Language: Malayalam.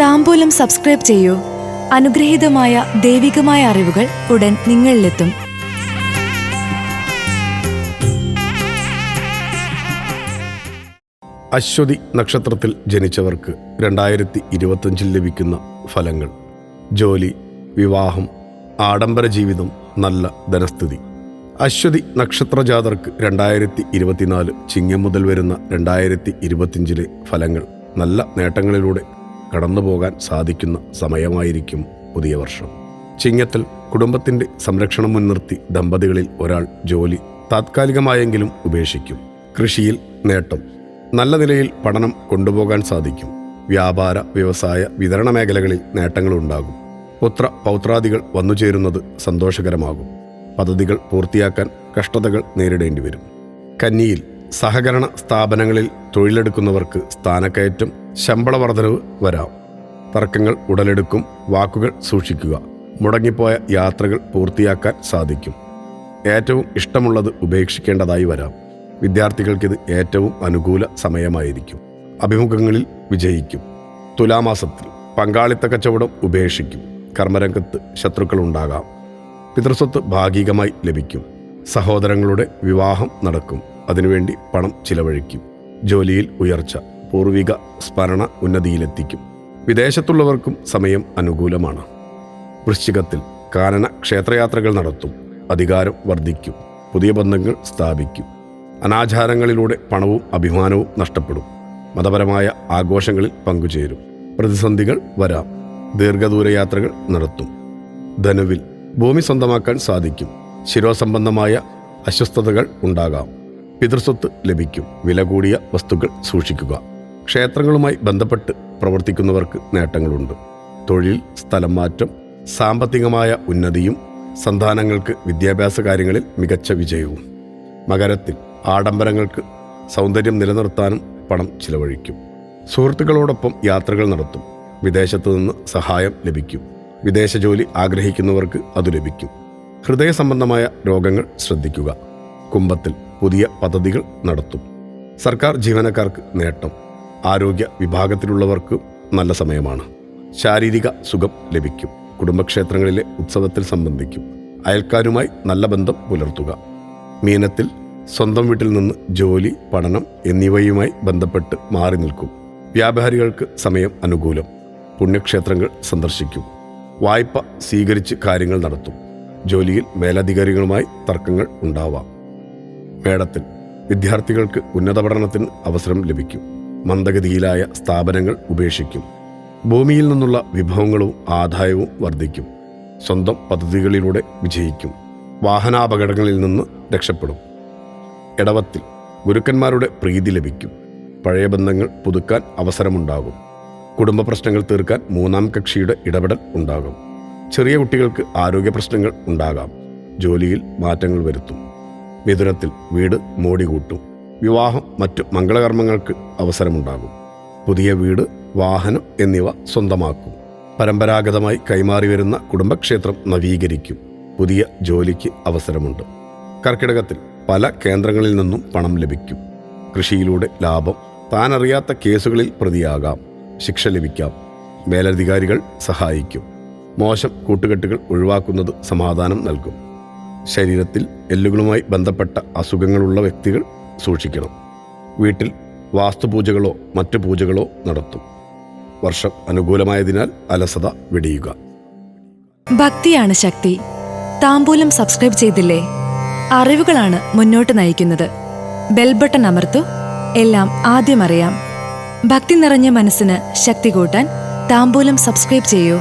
താമ്പൂലം സബ്സ്ക്രൈബ് ചെയ്യൂ. അനുഗ്രഹീതമായ ദൈവികമായ അറിവുകൾ ഉടൻ നിങ്ങളിലെത്തും. അശ്വതി നക്ഷത്രത്തിൽ ജനിച്ചവർക്ക് രണ്ടായിരത്തി ഇരുപത്തഞ്ചിൽ ലഭിക്കുന്ന ഫലങ്ങൾ. ജോലി വിവാഹം ആഡംബര ജീവിതം നല്ല ധനസ്ഥിതി. അശ്വതി നക്ഷത്രജാതർക്ക് രണ്ടായിരത്തി ഇരുപത്തിനാല് ചിങ്ങം മുതൽ വരുന്ന രണ്ടായിരത്തി ഇരുപത്തിയഞ്ചിലെ ഫലങ്ങൾ. നല്ല നേട്ടങ്ങളിലൂടെ കടന്നുപോകാൻ സാധിക്കുന്ന സമയമായിരിക്കും പുതിയ വർഷം. ചിങ്ങത്തിൽ കുടുംബത്തിന്റെ സംരക്ഷണം മുൻനിർത്തി ദമ്പതികളിൽ ഒരാൾ ജോലി താത്കാലികമായെങ്കിലും ഉപേക്ഷിക്കും. കൃഷിയിൽ നേട്ടം. നല്ല നിലയിൽ പഠനം കൊണ്ടുപോകാൻ സാധിക്കും. വ്യാപാര വ്യവസായ വിതരണ മേഖലകളിൽ നേട്ടങ്ങളുണ്ടാകും പുത്ര പൗത്രാദികൾ വന്നുചേരുന്നത് സന്തോഷകരമാകും. പദ്ധതികൾ പൂർത്തിയാക്കാൻ കഷ്ടതകൾ നേരിടേണ്ടി വരും. കന്നിയിൽ സഹകരണ സ്ഥാപനങ്ങളിൽ തൊഴിലെടുക്കുന്നവർക്ക് സ്ഥാനക്കയറ്റം ശമ്പള വർധനവ് വരാം. തർക്കങ്ങൾ ഉടലെടുക്കും. വാക്കുകൾ സൂക്ഷിക്കുക. മുടങ്ങിപ്പോയ യാത്രകൾ പൂർത്തിയാക്കാൻ സാധിക്കും. ഏറ്റവും ഇഷ്ടമുള്ളത് ഉപേക്ഷിക്കേണ്ടതായി വരാം. വിദ്യാർത്ഥികൾക്കിത് ഏറ്റവും അനുകൂല സമയമായിരിക്കും. അഭിമുഖങ്ങളിൽ വിജയിക്കും. തുലാമാസത്തിൽ പങ്കാളിത്ത കച്ചവടം ഉപേക്ഷിക്കും. കർമ്മരംഗത്ത് ശത്രുക്കളുണ്ടാകാം. പിതൃസ്വത്ത് ഭാഗികമായി ലഭിക്കും. സഹോദരങ്ങളുടെ വിവാഹം നടക്കും. അതിനുവേണ്ടി പണം ചിലവഴിക്കും. ജോലിയിൽ ഉയർച്ച. പൂർവിക സ്മരണ ഉന്നതിയിലെത്തിക്കും. വിദേശത്തുള്ളവർക്കും സമയം അനുകൂലമാണ്. വൃശ്ചികത്തിൽ കാനന ക്ഷേത്രയാത്രകൾ നടത്തും അധികാരം വർദ്ധിക്കും പുതിയ ബന്ധങ്ങൾ സ്ഥാപിക്കും. അനാചാരങ്ങളിലൂടെ പണവും അഭിമാനവും നഷ്ടപ്പെടും. മതപരമായ ആഘോഷങ്ങളിൽ പങ്കുചേരും. പ്രതിസന്ധികൾ വരാം. ദീർഘദൂര യാത്രകൾ നടത്തും. ധനുവിൽ ഭൂമി സ്വന്തമാക്കാൻ സാധിക്കും. ശിരോസംബന്ധമായ അസ്വസ്ഥതകൾ ഉണ്ടാകാം. പിതൃസ്വത്ത് ലഭിക്കും. വില കൂടിയ വസ്തുക്കൾ സൂക്ഷിക്കുക. ക്ഷേത്രങ്ങളുമായി ബന്ധപ്പെട്ട് പ്രവർത്തിക്കുന്നവർക്ക് നേട്ടങ്ങളുണ്ട്. തൊഴിൽ സ്ഥലം മാറ്റം സാമ്പത്തികമായ ഉന്നതിയും സന്താനങ്ങൾക്ക് വിദ്യാഭ്യാസ കാര്യങ്ങളിൽ മികച്ച വിജയവും. മകരത്തിൽ ആഡംബരങ്ങൾക്ക് സൗന്ദര്യം നിലനിർത്താനും പണം ചിലവഴിക്കും. സുഹൃത്തുക്കളോടൊപ്പം യാത്രകൾ നടത്തും. വിദേശത്തു നിന്ന് സഹായം ലഭിക്കും. വിദേശ ജോലി ആഗ്രഹിക്കുന്നവർക്ക് അത് ലഭിക്കും. ഹൃദയ സംബന്ധമായ രോഗങ്ങൾ ശ്രദ്ധിക്കുക. കുംഭത്തിൽ പുതിയ പദ്ധതികൾ നടത്തും. സർക്കാർ ജീവനക്കാർക്ക് നേട്ടം. ആരോഗ്യ വിഭാഗത്തിലുള്ളവർക്ക് നല്ല സമയമാണ്. ശാരീരിക സുഖം ലഭിക്കും. കുടുംബക്ഷേത്രങ്ങളിലെ ഉത്സവത്തിൽ സംബന്ധിക്കും. അയൽക്കാരുമായി നല്ല ബന്ധം പുലർത്തുക. മീനത്തിൽ സ്വന്തം വീട്ടിൽ നിന്ന് ജോലി പഠനം എന്നിവയുമായി ബന്ധപ്പെട്ട് മാറി നിൽക്കും. വ്യാപാരികൾക്ക് സമയം അനുകൂലം. പുണ്യക്ഷേത്രങ്ങൾ സന്ദർശിക്കും. വായ്പ സ്വീകരിച്ച് കാര്യങ്ങൾ നടത്തും. ജോലിയിൽ മേലധികാരികളുമായി തർക്കങ്ങൾ ഉണ്ടാവാം. മേടത്തിൽ വിദ്യാർത്ഥികൾക്ക് ഉന്നത പഠനത്തിന് അവസരം ലഭിക്കും. മന്ദഗതിയിലായ സ്ഥാപനങ്ങൾ ഉപേക്ഷിക്കും. ഭൂമിയിൽ നിന്നുള്ള വിഭവങ്ങളും ആദായവും വർദ്ധിക്കും. സ്വന്തം പദ്ധതികളിലൂടെ വിജയിക്കും. വാഹനാപകടങ്ങളിൽ നിന്ന് രക്ഷപ്പെടും. ഇടവത്തിൽ ഗുരുക്കന്മാരുടെ പ്രീതി ലഭിക്കും. പഴയ ബന്ധങ്ങൾ പുതുക്കാൻ അവസരമുണ്ടാകും. കുടുംബ പ്രശ്നങ്ങൾ തീർക്കാൻ മൂന്നാം കക്ഷിയുടെ ഇടപെടൽ ഉണ്ടാകും. ചെറിയ കുട്ടികൾക്ക് ആരോഗ്യ പ്രശ്നങ്ങൾ ഉണ്ടാകാം. ജോലിയിൽ മാറ്റങ്ങൾ വരുത്തും. മിഥുനത്തിൽ വീട് മോടി കൂട്ടും. വിവാഹം മറ്റു മംഗളകർമ്മങ്ങൾക്ക് അവസരമുണ്ടാകും. പുതിയ വീട് വാഹനം എന്നിവ സ്വന്തമാക്കും. പരമ്പരാഗതമായി കൈമാറി വരുന്ന കുടുംബക്ഷേത്രം നവീകരിക്കും. പുതിയ ജോലിക്ക് അവസരമുണ്ട്. കർക്കിടകത്തിൽ പല കേന്ദ്രങ്ങളിൽ നിന്നും പണം ലഭിക്കും. കൃഷിയിലൂടെ ലാഭം താനറിയാത്ത കേസുകളിൽ പ്രതിയാകാം. ശിക്ഷ ലഭിക്കാം. മേലധികാരികൾ സഹായിക്കും. മോശം കൂട്ടുകെട്ടുകൾ ഒഴിവാക്കുന്നത് സമാധാനം നൽകും. ശരീരത്തിൽ എല്ലുകളുമായി ബന്ധപ്പെട്ട അസുഖങ്ങളുള്ള വ്യക്തികൾ സൂക്ഷിക്കണം. വീട്ടിൽ വാസ്തുപൂജകളോ മറ്റു പൂജകളോ നടത്തും. വർഷം അനുകൂലമായതിനാൽ അലസത വെടിയുക. ഭക്തിയാണ് ശക്തി. താമ്പൂലം സബ്സ്ക്രൈബ് ചെയ്തില്ലേ? അറിവുകളാണ് മുന്നോട്ട് നയിക്കുന്നത്. ബെൽബട്ടൺ അമർത്തു. എല്ലാം ആദ്യം അറിയാം. ഭക്തി നിറഞ്ഞ മനസ്സിന് ശക്തി കൂട്ടാൻ താമ്പൂലം സബ്സ്ക്രൈബ് ചെയ്യൂ.